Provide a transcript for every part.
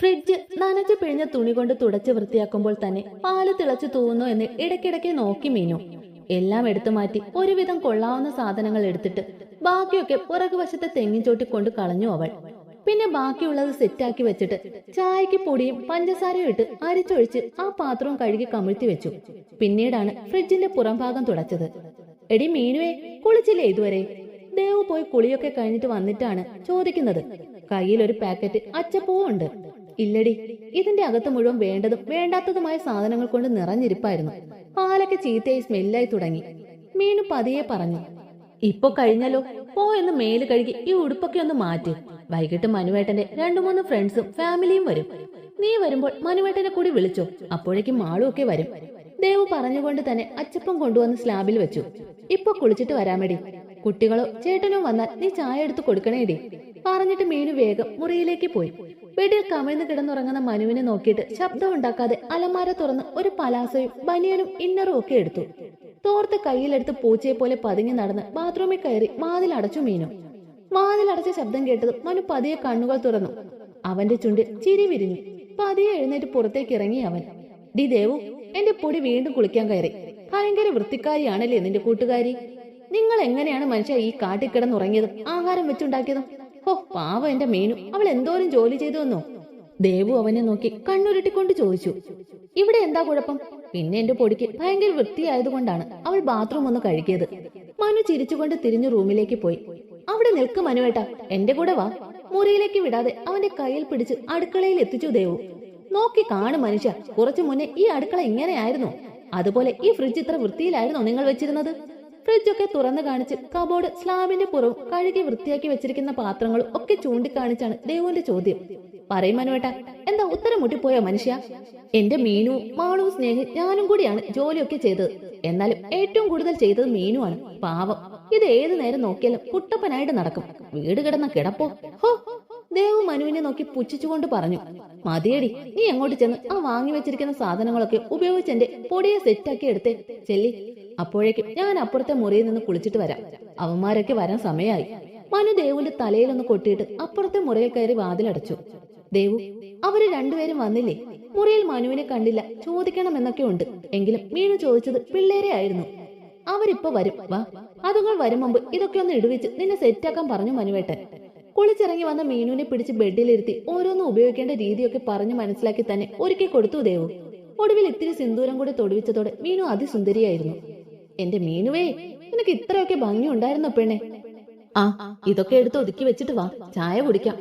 Fridge നനച്ചു പിഴിഞ്ഞ തുണി കൊണ്ട് തുടച്ച് വൃത്തിയാക്കുമ്പോൾ തന്നെ പാൽ തിളച്ചു തൂവുന്നു എന്ന് ഇടയ്ക്കിടയ്ക്ക് നോക്കി മീനു. എല്ലാം എടുത്തു മാറ്റി ഒരുവിധം കൊള്ളാവുന്ന സാധനങ്ങൾ എടുത്തിട്ട് ബാക്കിയൊക്കെ പുറകുവശത്തെ തെങ്ങിൻചോട്ടി കൊണ്ട് കളഞ്ഞു അവൾ. പിന്നെ ബാക്കിയുള്ളത് സെറ്റാക്കി വെച്ചിട്ട് ചായക്ക് പൊടിയും പഞ്ചസാരയും ഇട്ട് അരിച്ചൊഴിച്ച് ആ പാത്രവും കഴുകി കമിഴ്ത്തി വെച്ചു. പിന്നീടാണ് ഫ്രിഡ്ജിന്റെ പുറംഭാഗം തുടച്ചത്. എടി മീനുവേ കുളിച്ചില്ലേ ഇതുവരെ? ദേവ് പോയി കുളിയൊക്കെ കഴിഞ്ഞിട്ട് വന്നിട്ടാണ് ചോദിക്കുന്നത്. കയ്യിൽ ഒരു പാക്കറ്റ് അച്ചപ്പൂവും ഉണ്ട് ഇല്ലടി ഇതിന്റെ അകത്ത് മുഴുവൻ വേണ്ടതും വേണ്ടാത്തതുമായ സാധനങ്ങൾ കൊണ്ട് നിറഞ്ഞിരിപ്പായിരുന്നു. പാലൊക്കെ ചീത്തയായി സ്മെല്ലായി തുടങ്ങി. മീനു പതിയെ പറഞ്ഞു ഇപ്പൊ കഴിഞ്ഞല്ലോ പോ എന്ന് മേൽ കഴുകി ഈ ഉടുപ്പൊക്കെ ഒന്ന് മാറ്റി. വൈകിട്ട് മനുവേട്ടന്റെ രണ്ടു മൂന്ന് ഫ്രണ്ട്സും ഫാമിലിയും വരും. നീ വരുമ്പോൾ മനുവേട്ടനെ കൂടി വിളിച്ചോ അപ്പോഴേക്കും മാളും ഒക്കെ വരും. ദേവ് പറഞ്ഞുകൊണ്ട് തന്നെ അച്ചപ്പം കൊണ്ടുവന്ന് സ്ലാബിൽ വെച്ചു. ഇപ്പൊ കുളിച്ചിട്ട് വരാമടി. കുട്ടികളോ ചേട്ടനോ വന്നാൽ നീ ചായ എടുത്ത് കൊടുക്കണേടി പറഞ്ഞിട്ട് മീനു വേഗം മുറിയിലേക്ക് പോയി. വീട്ടിൽ കമിഴ്ന്ന് കിടന്നുറങ്ങുന്ന മനുവിനെ നോക്കിയിട്ട് ശബ്ദം ഉണ്ടാക്കാതെ അലമാര തുറന്ന് ഒരു പലാസയും ബനിയനും ഇന്നറും ഒക്കെ എടുത്തു. തോർത്ത് കയ്യിലെടുത്ത് പൂച്ചയെ പോലെ പതുങ്ങി നടന്ന് ബാത്റൂമിൽ കയറി വാതിൽ അടച്ചു മീനു. വാതിൽ അടച്ച ശബ്ദം കേട്ടത് മനു പതിയെ കണ്ണുകൾ തുറന്നു. അവന്റെ ചുണ്ടിൽ ചിരി വിരിഞ്ഞു. പതിയെ എഴുന്നേറ്റ് പുറത്തേക്ക് ഇറങ്ങി അവൻ. ഡി ദേവു എന്റെ പൊടി വീണ്ടും കുളിക്കാൻ കയറി. ഭയങ്കര വൃത്തിക്കാരിയാണല്ലേ നിന്റെ കൂട്ടുകാരി? നിങ്ങൾ എങ്ങനെയാണ് മനുഷ്യ ഈ കാട്ടിൽ കിടന്നുറങ്ങിയതും ആഹാരം വെച്ചുണ്ടാക്കിയതും? ഹോ പാവ എന്റെ മീനു. അവൾ എന്തോരം ജോലി ചെയ്തു വന്നോ ദേവു അവനെ നോക്കി കണ്ണുരുട്ടിക്കൊണ്ട് ചോദിച്ചു. ഇവിടെ എന്താ കുഴപ്പം? പിന്നെ എന്റെ പൊടിക്ക് ഭയങ്കര വൃത്തിയായതുകൊണ്ടാണ് അവൾ ബാത്റൂം ഒന്ന് കഴുകിയത്. മനു ചിരിച്ചുകൊണ്ട് തിരിഞ്ഞു റൂമിലേക്ക് പോയി. അവിടെ നിൽക്ക് മനുവേട്ട എന്റെ കൂടെ വാ. മുറിയിലേക്ക് വിടാതെ അവന്റെ കയ്യിൽ പിടിച്ച് അടുക്കളയിൽ എത്തിച്ചു ദേവു. നോക്കി കാണു മനുഷ്യ കുറച്ചു മുന്നേ ഈ അടുക്കള ഇങ്ങനെയായിരുന്നു? അതുപോലെ ഈ ഫ്രിഡ്ജ് ഇത്ര വൃത്തിയിലായിരുന്നോ നിങ്ങൾ വെച്ചിരുന്നത്? ഫ്രിഡ്ജൊക്കെ തുറന്നു കാണിച്ച് കബോർഡ് സ്ലാബിന്റെ പുറവും കഴുകി വൃത്തിയാക്കി വെച്ചിരിക്കുന്ന പാത്രങ്ങളും ഒക്കെ ചൂണ്ടിക്കാണിച്ചാണ് ദേവുവിന്റെ ചോദ്യം. പറയും മനുവേട്ട എന്താ ഉത്തരം മുട്ടിപ്പോയോ മനുഷ്യ? എന്റെ മീനു മാളു സ്നേഹി ഞാനും കൂടിയാണ് ജോലിയൊക്കെ ചെയ്തത്. എന്നാലും ഏറ്റവും കൂടുതൽ ചെയ്തത് മീനുവാണ്. പാവം. ഇത് ഏത് നേരം നോക്കിയാലും കുട്ടപ്പനായിട്ട് നടക്കും. വീട് കിടന്ന കിടപ്പോ ഹോ ദേവു മനുവിനെ നോക്കി പുച്ഛിച്ചുകൊണ്ട് പറഞ്ഞു മതിയടി നീ എങ്ങോട്ട് ചെന്ന് ആ വാങ്ങി വെച്ചിരിക്കുന്ന സാധനങ്ങളൊക്കെ ഉപയോഗിച്ച് എന്റെ പൊടിയെ സെറ്റാക്കി എടുത്തേ ചെല്ലി. അപ്പോഴേക്കും ഞാൻ അപ്പുറത്തെ മുറിയിൽ നിന്ന് കുളിച്ചിട്ട് വരാം. അവന്മാരൊക്കെ വരാൻ സമയമായി. മനു ദേവുവിന്റെ തലയിലൊന്ന് കൊട്ടിയിട്ട് അപ്പുറത്തെ മുറിയിൽ കയറി വാതിലടച്ചു. ദേവു അവർ രണ്ടുപേരും വന്നില്ലേ? മുറിയിൽ മനുവിനെ കണ്ടില്ല ചോദിക്കണമെന്നൊക്കെ ഉണ്ട്. എങ്കിലും മീനു ചോദിച്ചത് പിള്ളേരെ ആയിരുന്നു. അവരിപ്പോ വരും. വാ. അതുങ്ങൾ വരും മുമ്പ് ഇതൊക്കെ ഒന്ന് ഇടുവിച്ച് നിന്നെ സെറ്റാക്കാൻ പറഞ്ഞു മനുവേട്ടൻ. കുളിച്ചിറങ്ങി വന്ന മീനുവിനെ പിടിച്ച് ബെഡിലിരുത്തി ഓരോന്നും ഉപയോഗിക്കേണ്ട രീതിയൊക്കെ പറഞ്ഞു മനസ്സിലാക്കി തന്നെ ഒരുക്കി കൊടുത്തു ദേവു. ഒടുവിൽ ഇത്തിരി സിന്ദൂരം കൂടി തൊടുവിച്ചതോടെ മീനു അതിസുന്ദരിയായിരുന്നു. എന്റെ മീനുവേ നിനക്ക് ഇത്രയൊക്കെ ഭംഗി ഉണ്ടായിരുന്നോ പെണ്ണെ? ആ ഇതൊക്കെ എടുത്ത് ഒതുക്കി വെച്ചിട്ട് വാ ചായ കുടിക്കാം.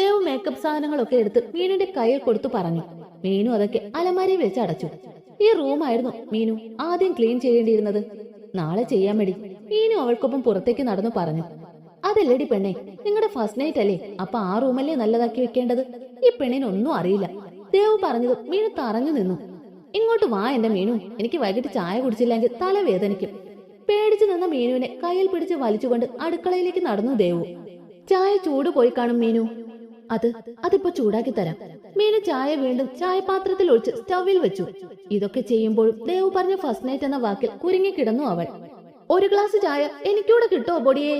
ദേവു മേക്കപ്പ് സാധനങ്ങളൊക്കെ എടുത്ത് മീനുവിന്റെ കയ്യിൽ കൊടുത്തു പറഞ്ഞു. മീനു അതൊക്കെ അലമാരി വെച്ച് അടച്ചു. ഈ റൂമായിരുന്നു മീനു ആദ്യം ക്ലീൻ ചെയ്യേണ്ടിയിരുന്നത്. നാളെ ചെയ്യാൻ വേണ്ടി മീനു അവൾക്കൊപ്പം പുറത്തേക്ക് നടന്നു പറഞ്ഞു. അതല്ലടി പെണ്ണെ നിങ്ങളുടെ ഫസ്റ്റ് നൈറ്റ് അല്ലേ? അപ്പൊ ആ റൂമല്ലേ നല്ലതാക്കി വെക്കേണ്ടത്? ഈ പെണ്ണിനൊന്നും അറിയില്ല. ദേവ് പറഞ്ഞത് മീനു തറഞ്ഞു നിന്നു. ഇങ്ങോട്ട് വാ എന്റെ മീനു. എനിക്ക് വൈകിട്ട് ചായ കുടിച്ചില്ലെങ്കിൽ തലവേദനിക്കും പേടിച്ചു നിന്ന മീനുവിനെ കയ്യിൽ പിടിച്ച് വലിച്ചുകൊണ്ട് അടുക്കളയിലേക്ക് നടന്നു ദേവു. ചായ ചൂട് പോയി കാണും മീനു. അത് അതിപ്പോ ചൂടാക്കി തരാം. മീനു ചായ വീണ്ടും ചായപാത്രത്തിൽ ഒഴിച്ച് സ്റ്റൗവിൽ വെച്ചു. ഇതൊക്കെ ചെയ്യുമ്പോഴും ദേവു പറഞ്ഞ ഫസ്റ്റ് നൈറ്റ് എന്ന വാക്കിൽ കുരുങ്ങി കിടന്നു അവൾ. ഒരു ഗ്ലാസ് ചായ എനിക്കൂടെ കിട്ടോ പൊടിയേ?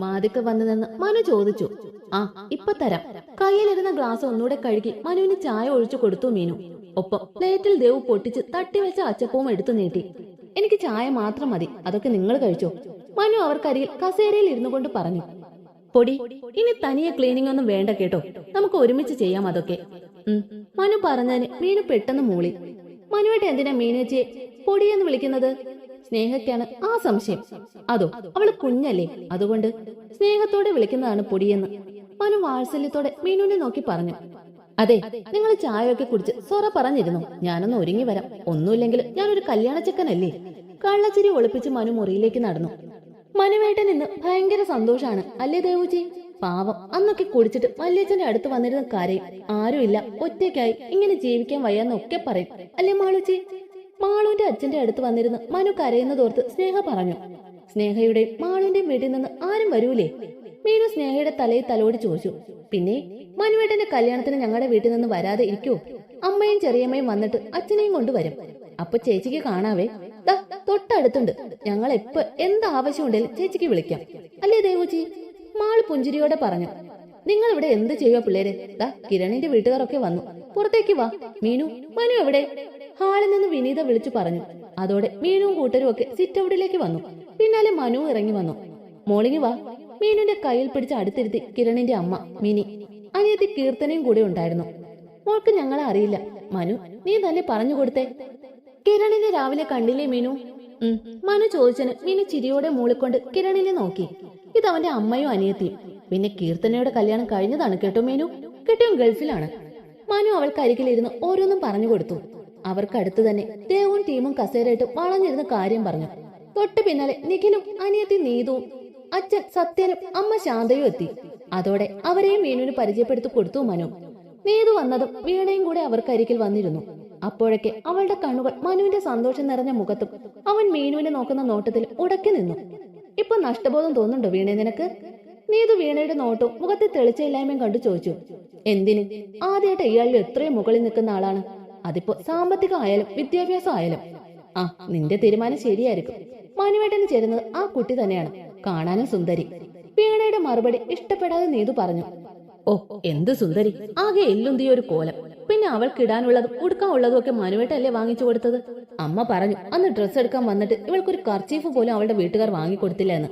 മാതിക്ക വന്നു നിന്ന് മനു ചോദിച്ചു ആ ഇപ്പൊ തരാം. കയ്യിലിരുന്ന ഗ്ലാസ് ഒന്നുകൂടെ കഴുകി മനുവിന് ചായ ഒഴിച്ചു കൊടുത്തു മീനു. ഒപ്പം പ്ലേറ്റിൽ ദേവ് പൊട്ടിച്ച് തട്ടിവെച്ച അച്ചപ്പവും എടുത്തു നീട്ടി. എനിക്ക് ചായ മാത്രം മതി അതൊക്കെ നിങ്ങൾ കഴിച്ചോ മനു അവർക്കരികിൽ കസേരയിൽ ഇരുന്നു കൊണ്ട് പറഞ്ഞു. പൊടി ഇനി തനിയെ ക്ലീനിങ് ഒന്നും വേണ്ട കേട്ടോ. നമുക്ക് ഒരുമിച്ച് ചെയ്യാം അതൊക്കെ. മനു പറഞ്ഞതിന് മീനു പെട്ടെന്ന് മൂളി. മനുവേട്ട എന്തിനാ മീനച്ചിയെ പൊടിയെന്ന് വിളിക്കുന്നത്? സ്നേഹയ്ക്കാണ് ആ സംശയം. അതോ അവൾ കുഞ്ഞല്ലേ? അതുകൊണ്ട് സ്നേഹത്തോടെ വിളിക്കുന്നതാണ് പൊടിയെന്ന് മനു വാത്സല്യത്തോടെ മീനുവിനെ നോക്കി പറഞ്ഞു. അതെ നിങ്ങൾ ചായയൊക്കെ കുടിച്ച് സൊറ പറഞ്ഞിരുന്നു. ഞാനൊന്ന് ഒരുങ്ങി വരാം. ഒന്നുമില്ലെങ്കിൽ ഞാനൊരു കല്യാണ ചെക്കനല്ലേ കള്ളച്ചിരി ഒളിപ്പിച്ച് മനു മുറിയിലേക്ക് നടന്നു. മനുവേട്ടൻ ഇന്ന് ഭയങ്കര സന്തോഷാണ്. അല്ലേ ദേവുജി? പാവം. അന്നൊക്കെ കുടിച്ചിട്ട് വല്യച്ഛന്റെ അടുത്ത് വന്നിരുന്ന കാര്യം ആരുമില്ല. ഒറ്റയ്ക്കായി ഇങ്ങനെ ജീവിക്കാൻ വയ്യാന്നൊക്കെ പറയും. അല്ലേ മാളുച്ചി? മാളുവിന്റെ അച്ഛന്റെ അടുത്ത് വന്നിരുന്ന് മനു കരയുന്നതോർത്ത് സ്നേഹ പറഞ്ഞു. സ്നേഹയുടെയും മാളുവിന്റെയും വീട്ടിൽ നിന്ന് ആരും വരൂലേ? മീനു സ്നേഹയുടെ തലയിൽ തലോടി ചോദിച്ചു. പിന്നെ മനുവേട്ടന്റെ കല്യാണത്തിന് ഞങ്ങളുടെ വീട്ടിൽ നിന്ന് വരാതെ ഇരിക്കൂ. അമ്മയും ചെറിയമ്മയും വന്നിട്ട് അച്ഛനെയും കൊണ്ടുവരും അപ്പൊ ചേച്ചിക്ക് കാണാവേ. തൊട്ടടുത്തുണ്ട്. ഞങ്ങൾ എപ്പ എന്ത് ആവശ്യമുണ്ടെങ്കിലും ചേച്ചിക്ക് വിളിക്കാം. അല്ലേ ദേവുജി? മാൾ പുഞ്ചിരിയോടെ പറഞ്ഞു. നിങ്ങൾ ഇവിടെ എന്ത് ചെയ്യുക പിള്ളേരെ? ദാ കിരണിന്റെ വീട്ടുകാരൊക്കെ വന്നു. പുറത്തേക്ക് വാ. മീനു മനു എവിടെ? ഹാളിൽ നിന്ന് വിനീത വിളിച്ചു പറഞ്ഞു. അതോടെ മീനുവും കൂട്ടരും ഒക്കെ സിറ്റ് ഔട്ടിലേക്ക് വന്നു. പിന്നാലെ മനു ഇറങ്ങി വന്നു. മോളിങ്ങി വാ. മീനുന്റെ കയ്യിൽ പിടിച്ച് അടുത്തിരുത്തി കിരണിന്റെ അമ്മ മിനി അനിയത്തി കീർത്തനയും കൂടെ ഉണ്ടായിരുന്നു. മോൾക്ക് ഞങ്ങളെ അറിയില്ല. മനു നീ തന്നെ പറഞ്ഞു കൊടുത്തേ. കിരണിനെ രാവിലെ കണ്ടില്ലേ മീനു? മനു ചോദിച്ചന് മിനി ചിരിയോടെ മൂളിക്കൊണ്ട് കിരണിനെ നോക്കി. ഇത് അവന്റെ അമ്മയും അനിയത്തിയും. പിന്നെ കീർത്തനയുടെ കല്യാണം കഴിഞ്ഞതാണ് കേട്ടോ മീനു? കെട്ടിയും ഗൾഫിലാണ്. മനു അവൾക്ക് അരികിലിരുന്ന് ഓരോന്നും പറഞ്ഞു കൊടുത്തു. അവർക്ക് അടുത്ത് തന്നെ ദേവും ടീമും കസേരയിട്ട് വളഞ്ഞിരുന്ന കാര്യം പറഞ്ഞു. തൊട്ടു പിന്നാലെ നിഖിലും അനിയത്തി നീതുവും അച്ഛൻ സത്യനും അമ്മ ശാന്തയും എത്തി. അതോടെ അവരെയും മീനുവിന് പരിചയപ്പെടുത്തി കൊടുത്തു മനു. നീതു വന്നതും വീണയും കൂടെ അവർക്കരികിൽ വന്നിരുന്നു. അപ്പോഴൊക്കെ അവളുടെ കണ്ണുകൾ മനുവിന്റെ സന്തോഷം നിറഞ്ഞ മുഖത്തും അവൻ മീനുവിനെ നോക്കുന്ന നോട്ടത്തിൽ ഉടക്കി നിന്നു. ഇപ്പൊ നഷ്ടബോധം തോന്നുന്നുണ്ടോ വീണേ നിനക്ക്? നീതു വീണയുടെ നോട്ടവും മുഖത്തെ തെളിച്ചയില്ലായ്മയും കണ്ടു ചോദിച്ചു. എന്തിന്? ആദ്യമായിട്ട് ഇയാളിൽ എത്രയും മുകളിൽ നിൽക്കുന്ന ആളാണ്. അതിപ്പോ സാമ്പത്തികം ആയാലും വിദ്യാഭ്യാസം ആയാലും ആ നിന്റെ തീരുമാനം ശരിയായിരിക്കും. മനുവേട്ടന് ചേരുന്നത് ആ കുട്ടി തന്നെയാണ്. കാണാനും സുന്ദരി. വീണയുടെ മറുപടി ഇഷ്ടപ്പെടാതെ നീതു പറഞ്ഞു. ഓ എന്ത് സുന്ദരി. ആകെ എല്ലുന്തിയ ഒരു കോലം. പിന്നെ അവൾക്കിടാനുള്ളതും ഉടുക്കാനുള്ളതും ഒക്കെ മനുവേട്ടല്ലേ വാങ്ങിച്ചു കൊടുത്തത്? അമ്മ പറഞ്ഞു അന്ന് ഡ്രസ്സ് എടുക്കാൻ വന്നിട്ട് ഇവൾക്കൊരു കർച്ചീഫ് പോലും അവളുടെ വീട്ടുകാർ വാങ്ങിക്കൊടുത്തില്ല എന്ന്.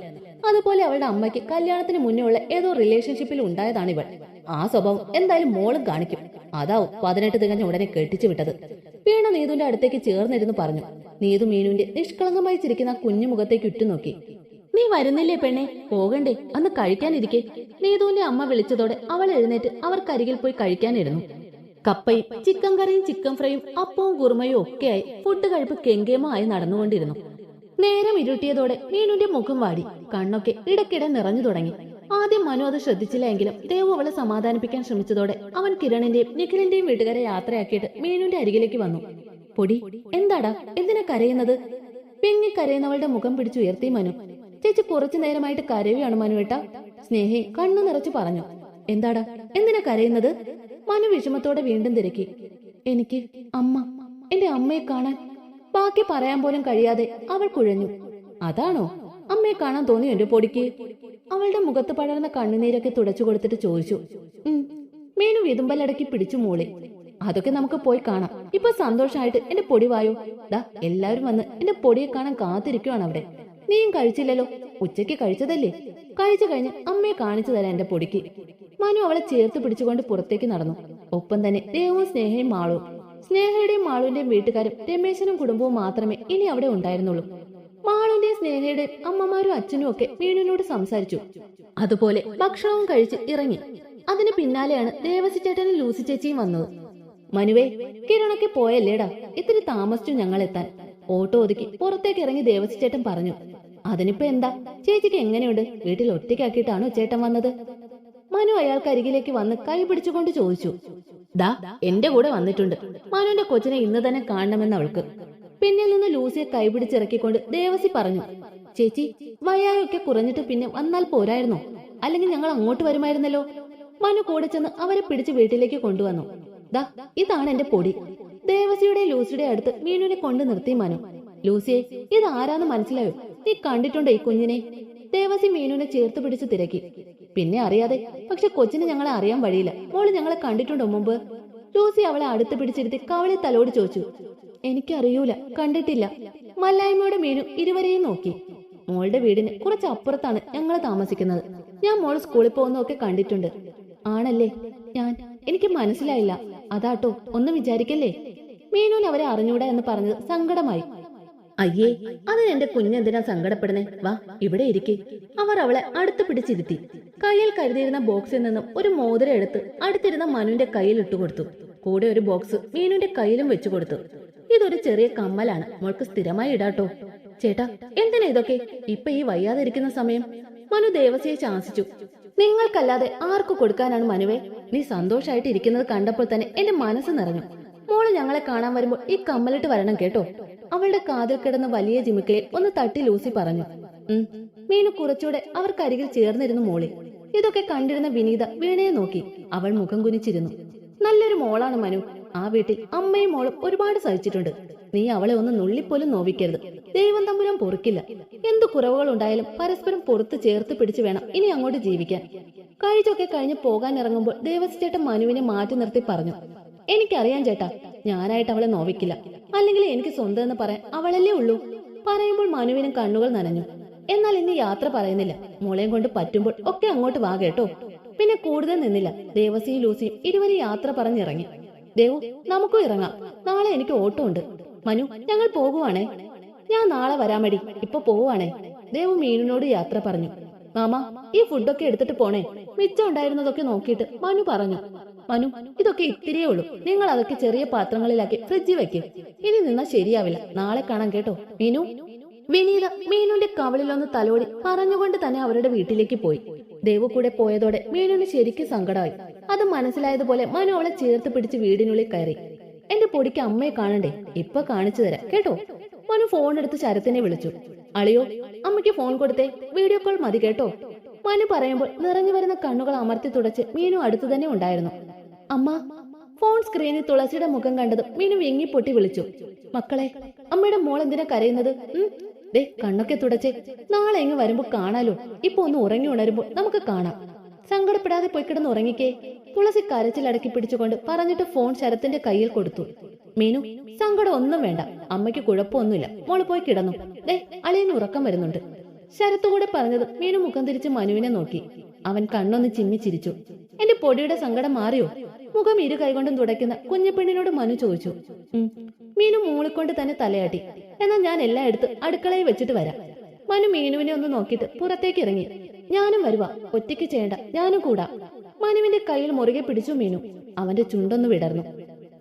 അതുപോലെ അവളുടെ അമ്മയ്ക്ക് കല്യാണത്തിന് മുന്നേ ഉള്ള ഏതോ റിലേഷൻഷിപ്പിൽ ഉണ്ടായതാണ് ഇവൾ. ആ സ്വഭാവം എന്തായാലും മോളും കാണിക്കും. അതാവും പതിനെട്ട് തികഞ്ഞ ഉടനെ കെട്ടിച്ചു വിട്ടത്. വീണ നീതുവിന്റെ അടുത്തേക്ക് ചേർന്നിരുന്നു പറഞ്ഞു. നീതു മീനുവിന്റെ നിഷ്കളങ്കമായി ചിരിക്കുന്ന കുഞ്ഞു മുഖത്തേക്ക് ഉറ്റുനോക്കി നീ വരുന്നില്ലേ പെണ്ണെ? പോകണ്ടേ. അന്ന് കഴിക്കാനിരിക്കെ. നീതുവിന്റെ അമ്മ വിളിച്ചതോടെ അവൾ എഴുന്നേറ്റ് അവർക്കരികിൽ പോയി കഴിക്കാനിരുന്നു. കപ്പയും ചിക്കൻ കറിയും ചിക്കൻ ഫ്രൈയും അപ്പവും കുറുമയും ഒക്കെയായി ഫുഡ് കഴിപ്പ് കെങ്കേമമായി നടന്നുകൊണ്ടിരുന്നു. നേരം ഇരുട്ടിയതോടെ മീനുവിന്റെ മുഖം വാടി. കണ്ണൊക്കെ ഇടയ്ക്കിടെ നിറഞ്ഞു തുടങ്ങി. ആദ്യം മനു അത് ശ്രദ്ധിച്ചില്ല എങ്കിലും ദേവു അവളെ സമാധാനിപ്പിക്കാൻ ശ്രമിച്ചതോടെ അവൻ കിരണിന്റെയും നിഖിലിന്റെയും വീട്ടുകാരെ യാത്രയാക്കിയിട്ട് മീനുവിന്റെ അരികിലേക്ക് വന്നു. പൊടി എന്താടാ? എന്തിനാ കരയുന്നത്? പെങ്ങി കരയുന്നവളുടെ മുഖം പിടിച്ചുയർത്തി മനു. ചേച്ചി കുറച്ചു നേരമായിട്ട് കരയുകയാണ് മനുവേട്ട. സ്നേഹി കണ്ണു നിറച്ചു പറഞ്ഞു. എന്താടാ? എന്തിനാ കരയുന്നത്? മനു വിഷമത്തോടെ വീണ്ടും തിരക്കി. എനിക്ക് അമ്മ എന്റെ അമ്മയെ കാണാൻ ബാക്കി പറയാൻ പോലും കഴിയാതെ അവൾ കുഴഞ്ഞു. അതാണോ? അമ്മയെ കാണാൻ തോന്നി എന്റെ പൊടിക്ക്? അവളുടെ മുഖത്ത് പടർന്ന കണ്ണുനീരൊക്കെ തുടച്ചു കൊടുത്തിട്ട് ചോദിച്ചു മീനു വിതുമ്പലടക്കി പിടിച്ചു മൂളി. അതൊക്കെ നമുക്ക് പോയി കാണാം. ഇപ്പൊ സന്തോഷമായിട്ട് എന്റെ പൊടി വായോ? ദാ എല്ലാരും വന്ന് എന്റെ പൊടിയെ കാണാൻ കാത്തിരിക്കുവാണ് അവിടെ. നീയും കഴിച്ചില്ലല്ലോ? ഉച്ചയ്ക്ക് കഴിച്ചതല്ലേ? കഴിച്ചു കഴിഞ്ഞ് അമ്മയെ കാണിച്ചു തരാം എന്റെ പൊടിക്ക്. മനു അവളെ ചേർത്ത് പിടിച്ചുകൊണ്ട് പുറത്തേക്ക് നടന്നു. ഒപ്പം തന്നെ ദേവവും സ്നേഹയും മാളവും സ്നേഹയുടെയും മാളുവിന്റെയും വീട്ടുകാരും രമേശനും കുടുംബവും മാത്രമേ ഇനി അവിടെ ഉണ്ടായിരുന്നുള്ളൂ. മാളുവിന്റെയും സ്നേഹയുടെയും അമ്മമാരും അച്ഛനും ഒക്കെ വീണിനോട് സംസാരിച്ചു. അതുപോലെ ഭക്ഷണവും കഴിച്ച് ഇറങ്ങി. അതിന് പിന്നാലെയാണ് ദേവസി ചേട്ടനും ലൂസി ചേച്ചിയും വന്നത്. മനുവേ കിരണൊക്കെ പോയല്ലേടാ? ഇത്തിരി താമസിച്ചു ഞങ്ങൾ എത്താൻ ഓട്ടോ ഒതുക്കി പുറത്തേക്ക് ഇറങ്ങി ദേവസി ചേട്ടൻ പറഞ്ഞു. അതിനിപ്പോ എന്താ? ചേച്ചിക്ക് എങ്ങനെയുണ്ട്? വീട്ടിൽ ഒറ്റയ്ക്കാക്കിയിട്ടാണോ ചേട്ടൻ വന്നത്? മനു അയാൾക്ക് അരികിലേക്ക് വന്ന് കൈ പിടിച്ചുകൊണ്ട് ചോദിച്ചു. ദാ എന്റെ കൂടെ വന്നിട്ടുണ്ട്. മനുവിന്റെ കൊച്ചിനെ ഇന്ന് തന്നെ കാണണമെന്ന് അവൾക്ക്. പിന്നിൽ നിന്ന് ലൂസിയെ കൈപിടിച്ചിറക്കിക്കൊണ്ട് ദേവസി പറഞ്ഞു ചേച്ചി വയ്യായൊക്കെ കുറഞ്ഞിട്ട് പിന്നെ വന്നാൽ പോരായിരുന്നോ? അല്ലെങ്കിൽ ഞങ്ങൾ അങ്ങോട്ട് വരുമായിരുന്നല്ലോ? മനു കൂടെ ചെന്ന് അവരെ പിടിച്ച് വീട്ടിലേക്ക് കൊണ്ടുവന്നു. ദാ ഇതാണ് എന്റെ പൊടി. ദേവസിയുടെ ലൂസിയുടെ അടുത്ത് മീനുവിനെ കൊണ്ടു നിർത്തി മനു. ലൂസിയെ ഇത് ആരാന്ന് മനസ്സിലായോ? നീ കണ്ടിട്ടുണ്ടോ ഈ കുഞ്ഞിനെ? ദേവസി മീനുവിനെ ചേർത്ത് പിടിച്ച് തിരക്കി. പിന്നെ അറിയാതെ പക്ഷെ കൊച്ചിനെ ഞങ്ങളെ അറിയാൻ വഴിയില്ല. മോൾ ഞങ്ങളെ കണ്ടിട്ടുണ്ടോ മുമ്പ്? ലൂസി അവളെ അടുത്ത് പിടിച്ചിരുത്തി കവളി തലോട് ചോദിച്ചു. എനിക്കറിയൂല. കണ്ടിട്ടില്ല. മല്ലായ്മയുടെ മീനു ഇരുവരെയും നോക്കി. മോളുടെ വീടിന് കുറച്ചപ്പുറത്താണ് ഞങ്ങൾ താമസിക്കുന്നത്. ഞാൻ മോൾ സ്കൂളിൽ പോകുന്നതൊക്കെ കണ്ടിട്ടുണ്ട്. ആണല്ലേ? ഞാൻ. എനിക്ക് മനസ്സിലായില്ല. അതാട്ടോ ഒന്ന് വിചാരിക്കല്ലേ? മീനുവിന് അവരെ അറിഞ്ഞൂടാ എന്ന് പറഞ്ഞത് സങ്കടമായി. അയ്യേ അതിന് എന്റെ കുഞ്ഞെന്തിനാ സങ്കടപ്പെടുന്നേ? വാ ഇവിടെ ഇരിക്കെ. അവർ അവളെ അടുത്ത് പിടിച്ചിരുത്തി. കയ്യിൽ കരുതിയിരുന്ന ബോക്സിൽ നിന്നും ഒരു മോതിരം എടുത്ത് അടുത്തിരുന്ന മനുവിന്റെ കയ്യിൽ ഇട്ടുകൊടുത്തു. കൂടെ ഒരു ബോക്സ് മീനുവിന്റെ കയ്യിലും വെച്ചു കൊടുത്തു ഇതൊരു ചെറിയ കമ്മലാണ്. മോൾക്ക് സ്ഥിരമായി ഇടാട്ടോ. ചേട്ടാ എന്തിനാ ഇതൊക്കെ? ഇപ്പൊ ഈ വയ്യാതിരിക്കുന്ന സമയം. മനു ദേവസിയെ ശാസിച്ചു. നിങ്ങൾക്കല്ലാതെ ആർക്കു കൊടുക്കാനാണ് മനുവേ? നീ സന്തോഷായിട്ട് ഇരിക്കുന്നത് കണ്ടപ്പോൾ തന്നെ എന്റെ മനസ്സ് നിറഞ്ഞു. മോൾ ഞങ്ങളെ കാണാൻ വരുമ്പോൾ ഈ കമ്മലിട്ട് വരണം കേട്ടോ. അവളുടെ കാതിൽ കിടന്ന വലിയ ജിമിക്കയിൽ ഒന്ന് തട്ടി ലൂസി പറഞ്ഞു. മീനു കുറച്ചുകൂടെ അവർക്കരികിൽ ചേർന്നിരുന്നു മോളി. ഇതൊക്കെ കണ്ടിരുന്ന വിനീത വീണയെ നോക്കി. അവൾ മുഖം കുനിച്ചിരുന്നു. നല്ലൊരു മോളാണ് മനു. ആ വീട്ടിൽ അമ്മയും മോളും ഒരുപാട് സഹിച്ചിട്ടുണ്ട്. നീ അവളെ ഒന്ന് നുള്ളിപ്പോലും നോവിക്കരുത്. ദൈവം തമ്പുരാൻ പൊറുക്കില്ല. എന്തു കുറവുകൾ ഉണ്ടായാലും പരസ്പരം പൊറത്ത് ചേർത്ത് പിടിച്ചു വേണം ഇനി അങ്ങോട്ട് ജീവിക്കാൻ. കഴിച്ചൊക്കെ കഴിഞ്ഞ് പോകാൻ ഇറങ്ങുമ്പോൾ ദേവസ്വ ചേട്ടൻ മനുവിനെ മാറ്റി നിർത്തി പറഞ്ഞു എനിക്കറിയാം ചേട്ടാ ഞാനായിട്ട് അവളെ നോവിക്കില്ല. അല്ലെങ്കിൽ എനിക്ക് സ്വന്തം എന്ന് പറയാൻ അവളല്ലേ ഉള്ളൂ. പറയുമ്പോൾ മനുവിനും കണ്ണുകൾ നനഞ്ഞു. എന്നാൽ ഇന്ന് യാത്ര പറയുന്നില്ല. മോളെയും കൊണ്ട് പറ്റുമ്പോൾ ഒക്കെ അങ്ങോട്ട് വാ കേട്ടോ. പിന്നെ കൂടുതൽ നിന്നില്ല. ദേവസിയും ലൂസിയും ഇരുവരും യാത്ര പറഞ്ഞിറങ്ങി. ദേവു നമുക്കും ഇറങ്ങാം. നാളെ എനിക്ക് ഓട്ടോ ഉണ്ട് മനു ഞങ്ങൾ പോകുവാണേ. ഞാൻ നാളെ വരാമടി. ഇപ്പൊ പോവാണേ ദേവു മീനിനോട് യാത്ര പറഞ്ഞു. മാമ ഈ ഫുഡൊക്കെ എടുത്തിട്ട് പോണേ. മിച്ചം ഉണ്ടായിരുന്നതൊക്കെ നോക്കിയിട്ട് മനു പറഞ്ഞു. മനു ഇതൊക്കെ ഇത്തിരിയേ ഉള്ളൂ. നിങ്ങൾ അതൊക്കെ ചെറിയ പാത്രങ്ങളിലാക്കി ഫ്രിഡ്ജിൽ വെക്ക്. ഇനി നിന്നാ ശരിയാവില്ല. നാളെ കാണാം കേട്ടോ. മീനു? വിനീത മീനുന്റെ കവളിലൊന്ന് തലോടി പറഞ്ഞുകൊണ്ട് തന്നെ അവരുടെ വീട്ടിലേക്ക് പോയി. ദേവു കൂടെ പോയതോടെ മീനുന് ശരിക്കും സങ്കടമായി. അത് മനസ്സിലായതുപോലെ മനു അവളെ ചേർത്ത് പിടിച്ച് വീടിനുള്ളിൽ കയറി. എന്റെ പൊടിക്ക് അമ്മയെ കാണണ്ടേ? ഇപ്പൊ കാണിച്ചു തരാം. കേട്ടോ? മനു ഫോൺ എടുത്ത് ശരത്തിനെ വിളിച്ചു. അളിയോ അമ്മയ്ക്ക് ഫോൺ കൊടുത്തേ. വീഡിയോ കോൾ മതി കേട്ടോ. മനു പറയുമ്പോൾ നിറഞ്ഞു വരുന്ന കണ്ണുകൾ അമർത്തി തുടച്ച് മീനു അടുത്തു തന്നെ ഉണ്ടായിരുന്നു. അമ്മ ഫോൺ സ്ക്രീനിൽ തുളസിയുടെ മുഖം കണ്ടത് മീനു വിങ്ങി പൊട്ടി വിളിച്ചു. മക്കളെ അമ്മയുടെ മോൾ എന്തിനാ കരയുന്നത്? ദേ കണ്ണൊക്കെ തുടച്ചേ. നാളെ എങ്ങ് വരുമ്പോ കാണാലോ. ഇപ്പൊ ഒന്ന് ഉറങ്ങി ഉണരുമ്പോൾ നമുക്ക് കാണാം. സങ്കടപ്പെടാതെ പോയി കിടന്ന് ഉറങ്ങിക്കേ തുളസി കരച്ചിലടക്കി പിടിച്ചുകൊണ്ട് പറഞ്ഞിട്ട് ഫോൺ ശരത്തിന്റെ കയ്യിൽ കൊടുത്തു. മീനു സങ്കടം ഒന്നും വേണ്ട. അമ്മയ്ക്ക് കുഴപ്പമൊന്നുമില്ല. മോൾ പോയി കിടന്നു. ദേ അളിയന് ഉറക്കം വരുന്നുണ്ട്. ശരത്തുകൂടെ പറഞ്ഞത് മീനു മുഖം തിരിച്ച് മനുവിനെ നോക്കി. അവൻ കണ്ണൊന്ന് ചിമ്മി ചിരിച്ചു. എന്റെ പൊടിയുടെ സങ്കടം മാറിയോ? മുഖം ഇരു കൈകൊണ്ടും തുടയ്ക്കുന്ന കുഞ്ഞപ്പെണ്ണിനോട് മനു ചോദിച്ചു. മീനു മൂളിക്കൊണ്ട് തന്നെ തലയാട്ടി. എന്നാൽ ഞാൻ എല്ലാം എടുത്ത് അടുക്കളയിൽ വെച്ചിട്ട് വരാം. മനു മീനുവിനെ ഒന്ന് നോക്കിയിട്ട് പുറത്തേക്ക് ഇറങ്ങി. ഞാനും വരുവാ. ഒറ്റയ്ക്ക് ചെയ്യണ്ട. ഞാനും കൂടാ. മനുവിന്റെ കയ്യിൽ മുറുകെ പിടിച്ചു മീനു. അവന്റെ ചുണ്ടൊന്നു വിടർന്നു.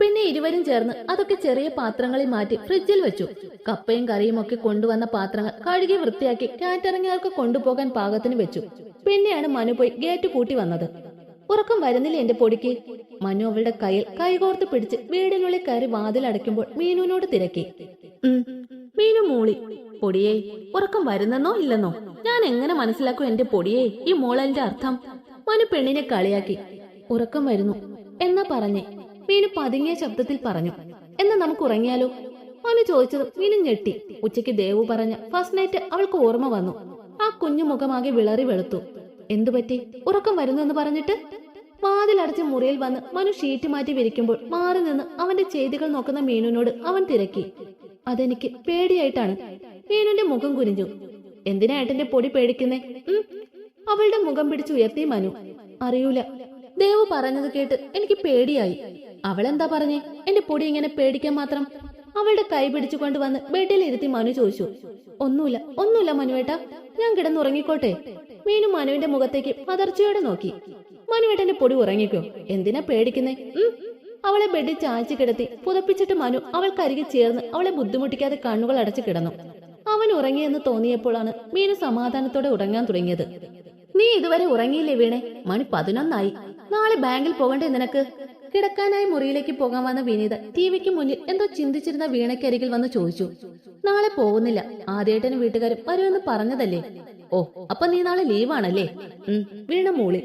പിന്നെ ഇരുവരും ചേർന്ന് അതൊക്കെ ചെറിയ പാത്രങ്ങളിൽ മാറ്റി ഫ്രിഡ്ജിൽ വെച്ചു. കപ്പയും കറിയും ഒക്കെ കൊണ്ടുവന്ന പാത്രങ്ങൾ കഴുകി വൃത്തിയാക്കി കാറ്ററിങ്ങുകാർക്ക് കൊണ്ടുപോകാൻ പാകത്തിന് വെച്ചു. പിന്നെയാണ് മനു പോയി ഗേറ്റ് പൂട്ടി വന്നത്. ഉറക്കം വരുന്നില്ല എന്റെ പൊടിക്ക്. മനു അവളുടെ കയ്യിൽ കൈകോർത്ത് പിടിച്ച് വീടിനുള്ളിൽ കയറി വാതിൽ അടയ്ക്കുമ്പോൾ മീനുവിനോട് തിരക്കി. മീനു മൂളി. പൊടിയേ ഉറക്കം വരുന്നെന്നോ ഇല്ലെന്നോ? ഞാൻ എങ്ങനെ മനസ്സിലാക്കും എന്റെ പൊടിയേ? ഈ മോളന്റെ അർത്ഥം. മനു പെണ്ണിനെ കളിയാക്കി. ഉറക്കം വരുന്നു. എന്ന് പറഞ്ഞേ? മീനു പതുങ്ങിയ ശബ്ദത്തിൽ പറഞ്ഞു. എന്നാ നമുക്ക് ഉറങ്ങിയാലോ? മനു ചോദിച്ചത് മീനു ഞെട്ടി. ഉച്ചയ്ക്ക് ദേവു പറഞ്ഞ ഫസ്റ്റ് നൈറ്റ് അവൾക്ക് ഓർമ്മ വന്നു. ആ കുഞ്ഞു മുഖമാകെ വിളറി വെളുത്തു. എന്തുപറ്റി ഉറക്കം വരുന്നു എന്ന് പറഞ്ഞിട്ട്? വാതിലടച്ച് മുറിയിൽ വന്ന് മനു ഷീറ്റ് മാറ്റി വിരിക്കുമ്പോൾ മാറി നിന്ന് അവന്റെ ചെയ്തികൾ നോക്കുന്ന മീനുവിനോട് അവൻ തിരക്കി. അതെനിക്ക് പേടിയായിട്ടാണ്. മീനുന്റെ മുഖം കുനിഞ്ഞു. എന്തിനാ ഏട്ടന്റെ പൊടി പേടിക്കുന്നേ? അവളുടെ മുഖം പിടിച്ച് ഉയർത്തി മനു. അറിയൂല. ദേവു പറഞ്ഞത് കേട്ട് എനിക്ക് പേടിയായി. അവളെന്താ പറഞ്ഞേ? എന്റെ പൊടി ഇങ്ങനെ പേടിക്കാൻ മാത്രം. അവളുടെ കൈ പിടിച്ചുകൊണ്ട് വന്ന് ബെഡിൽ ഇരുത്തി മനു ചോദിച്ചു. ഒന്നുമില്ല ഒന്നുമില്ല മനുവേട്ട ഞാൻ കിടന്നുറങ്ങിക്കോട്ടെ. മീനു മനുവിന്റെ മുഖത്തേക്ക് പതർച്ചയോടെ നോക്കി. മനുവേട്ടന്റെ പൊടി ഉറങ്ങിക്കോ. എന്തിനാ പേടിക്കുന്നേ? അവളെ ബെഡിൽ ചായച്ചു കിടത്തി പുതപ്പിച്ചിട്ട് മനു അവൾക്കരികെ ചേർന്ന് അവളെ ബുദ്ധിമുട്ടിക്കാതെ കണ്ണുകൾ അടച്ചു കിടന്നു. അവൻ ഉറങ്ങിയെന്ന് തോന്നിയപ്പോഴാണ് മീനു സമാധാനത്തോടെ ഉറങ്ങാൻ തുടങ്ങിയത്. നീ ഇതുവരെ ഉറങ്ങിയില്ലേ വീണേ? മണി പതിനൊന്നായി. നാളെ ബാങ്കിൽ പോകണ്ടേ നിനക്ക്? കിടക്കാനായി മുറിയിലേക്ക് പോകാൻ വന്ന വിനീത ടിവിക്ക് മുന്നിൽ എന്തോ ചിന്തിച്ചിരുന്ന വീണയ്ക്കരികിൽ വന്ന് ചോദിച്ചു. നാളെ പോകുന്നില്ല. ആദ്യേട്ടനും വീട്ടുകാരും വരുമെന്ന് പറഞ്ഞതല്ലേ? ഓ അപ്പൊ നീ നാളെ ലീവാണല്ലേ? വീണ മൂളി.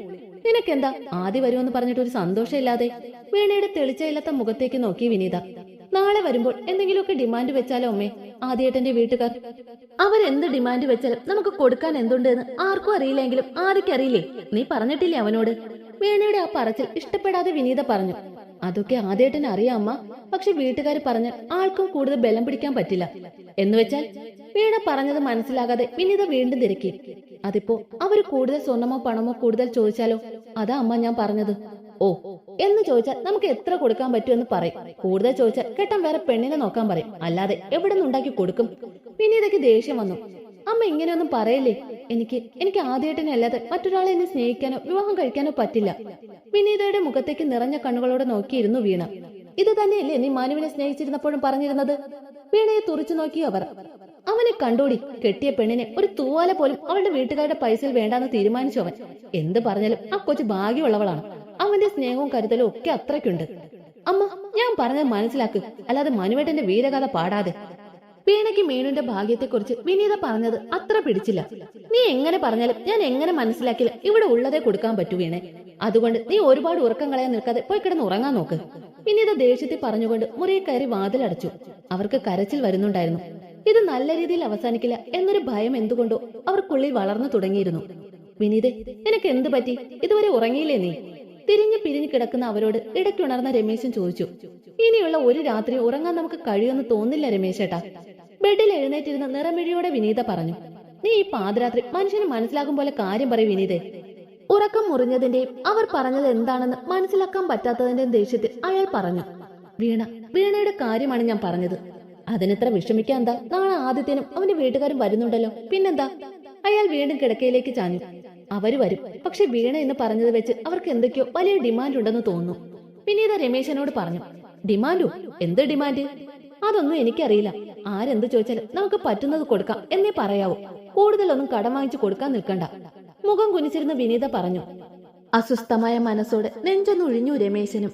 നിനക്കെന്താ? ആദ്യം വരുമെന്ന് പറഞ്ഞിട്ട് ഒരു സന്തോഷമില്ലാതെ? വീണയുടെ തെളിച്ചയില്ലാത്ത മുഖത്തേക്ക് നോക്കി വിനീത. നാളെ വരുമ്പോൾ എന്തെങ്കിലുമൊക്കെ ഡിമാൻഡ് വെച്ചാലോ അമ്മേ? ആദ്യേട്ടന്റെ വീട്ടുകാർ. അവരെന്ത് ഡിമാൻഡ് വെച്ചാലും നമുക്ക് കൊടുക്കാൻ എന്തുണ്ട് എന്ന് ആർക്കും അറിയില്ലെങ്കിലും ആദ്യക്ക് അറിയില്ലേ? നീ പറഞ്ഞിട്ടില്ലേ അവനോട്? വീണയുടെ ആ പറച്ചിൽ ഇഷ്ടപ്പെടാതെ വിനീത പറഞ്ഞു. അതൊക്കെ ആദ്യേട്ടന് അറിയാം അമ്മ. പക്ഷെ വീട്ടുകാർ പറഞ്ഞ് ആൾക്കും കൂടുതൽ ബലം പിടിക്കാൻ പറ്റില്ല. എന്ന് വെച്ചാൽ വീണ പറഞ്ഞത് മനസ്സിലാകാതെ വിനീത വീണ്ടും തിരക്കി. അതിപ്പോ അവർ കൂടുതൽ സ്വർണമോ പണമോ കൂടുതൽ ചോദിച്ചാലോ? അതാ അമ്മ ഞാൻ പറഞ്ഞത്. ഓ എന്ന് ചോദിച്ചാൽ നമുക്ക് എത്ര കൊടുക്കാൻ പറ്റുമെന്ന് പറയും. കൂടുതൽ ചോദിച്ചാൽ കെട്ടം വേറെ പെണ്ണിനെ നോക്കാൻ പറയും. അല്ലാതെ എവിടെ നിന്നുണ്ടാക്കി കൊടുക്കും? ഇതൊക്കെ ദേഷ്യം വന്നു. അമ്മ ഇങ്ങനെയൊന്നും പറയല്ലേ? എനിക്ക് എനിക്ക് ആദ്യമായിട്ടിനെ അല്ലാതെ മറ്റൊരാളെ എന്നെ സ്നേഹിക്കാനോ വിവാഹം കഴിക്കാനോ പറ്റില്ല. വിനീതയുടെ മുഖത്തേക്ക് നിറഞ്ഞ കണ്ണുകളോടെ നോക്കിയിരുന്നു വീണ. ഇത് തന്നെയല്ലേ നീ മാനുവിനെ സ്നേഹിച്ചിരുന്നപ്പോഴും പറഞ്ഞിരുന്നത്? വീണയെ തുറച്ചു നോക്കി അവർ. അവനെ കണ്ടോടി കെട്ടിയ പെണ്ണിനെ ഒരു തൂവാല പോലും അവളുടെ വീട്ടുകാരുടെ പൈസയിൽ വേണ്ടാന്ന് തീരുമാനിച്ചു അവൻ. എന്ത് പറഞ്ഞാലും ആ കൊച്ചു ഭാഗ്യമുള്ളവളാണ്. അവന്റെ സ്നേഹവും കരുതലും ഒക്കെ അത്രയ്ക്കുണ്ട്. അമ്മ ഞാൻ പറഞ്ഞത് മനസ്സിലാക്ക്. അല്ലാതെ മനുവേട്ടന്റെ വീരകഥ പാടാതെ. വീണയ്ക്ക് മീനുന്റെ ഭാഗ്യത്തെക്കുറിച്ച് വിനീത പറഞ്ഞത് അത്ര പിടിച്ചില്ല. നീ എങ്ങനെ പറഞ്ഞാലും ഞാൻ എങ്ങനെ മനസ്സിലാക്കില്ല ഇവിടെ ഉള്ളതേ കൊടുക്കാൻ പറ്റൂ വീണേ. അതുകൊണ്ട് നീ ഒരുപാട് ഉറക്കം കളയാൻ നിൽക്കാതെ പോയി കിടന്ന് ഉറങ്ങാൻ നോക്ക്. വിനീത ദേഷ്യത്തിൽ പറഞ്ഞുകൊണ്ട് മുറിയെ കയറി വാതിലടച്ചു. അവർക്ക് കരച്ചിൽ വരുന്നുണ്ടായിരുന്നു. ഇത് നല്ല രീതിയിൽ അവസാനിക്കില്ല എന്നൊരു ഭയം എന്തുകൊണ്ടോ അവർക്കുള്ളിൽ വളർന്നു തുടങ്ങിയിരുന്നു. വിനീതെ നിനക്ക് എന്ത് പറ്റി? ഇതുവരെ ഉറങ്ങിയില്ലേ നീ? തിരിഞ്ഞു പിരിഞ്ഞു കിടക്കുന്ന അവരോട് ഇടയ്ക്കുണർന്ന രമേശൻ ചോദിച്ചു ഇനിയുള്ള ഒരു രാത്രി ഉറങ്ങാൻ നമുക്ക് കഴിയുമെന്ന് തോന്നില്ല രമേശേട്ടാ. ബെഡിൽ എഴുന്നേറ്റിരുന്ന നിറമിഴിയോടെ വിനീത പറഞ്ഞു നീ ഈ പാതിരാത്രി മനുഷ്യന് മനസ്സിലാകും പോലെ കാര്യം പറയും വിനീതേ. ഉറക്കം മുറിഞ്ഞതിന്റെയും അവർ പറഞ്ഞത് എന്താണെന്ന് മനസ്സിലാക്കാൻ പറ്റാത്തതിന്റെയും ദേഷ്യത്തിൽ അയാൾ പറഞ്ഞു വീണ വീണയുടെ കാര്യമാണ് ഞാൻ പറഞ്ഞത്. അതിനെത്ര വിഷമിക്കാന്താ നാളെ ആദ്യത്തിനും അവന്റെ വീട്ടുകാരും വരുന്നുണ്ടല്ലോ. പിന്നെന്താ? അയാൾ വീണ്ടും കിടക്കയിലേക്ക് ചാഞ്ഞു. അവർ വരും. പക്ഷെ വീണ എന്ന് പറഞ്ഞത് വെച്ച് അവർക്ക് എന്തൊക്കെയോ വലിയ ഡിമാൻഡ് ഉണ്ടെന്ന് തോന്നുന്നു. പിന്നീട് രമേശനോട് പറഞ്ഞു ഡിമാൻഡോ? എന്ത് ഡിമാൻഡ്? അതൊന്നും എനിക്കറിയില്ല. ആരെന്ത് ചോദിച്ചാലും നമുക്ക് പറ്റുന്നത് കൊടുക്കാം എന്നേ പറയാവൂ. കൂടുതലൊന്നും കടം വാങ്ങിച്ചു കൊടുക്കാൻ നിൽക്കണ്ട. മുഖം കുനിച്ചിരുന്ന വിനീത പറഞ്ഞു അസ്വസ്ഥമായ മനസ്സോടെ നെഞ്ചൊന്നൊഴിഞ്ഞു രമേശനും.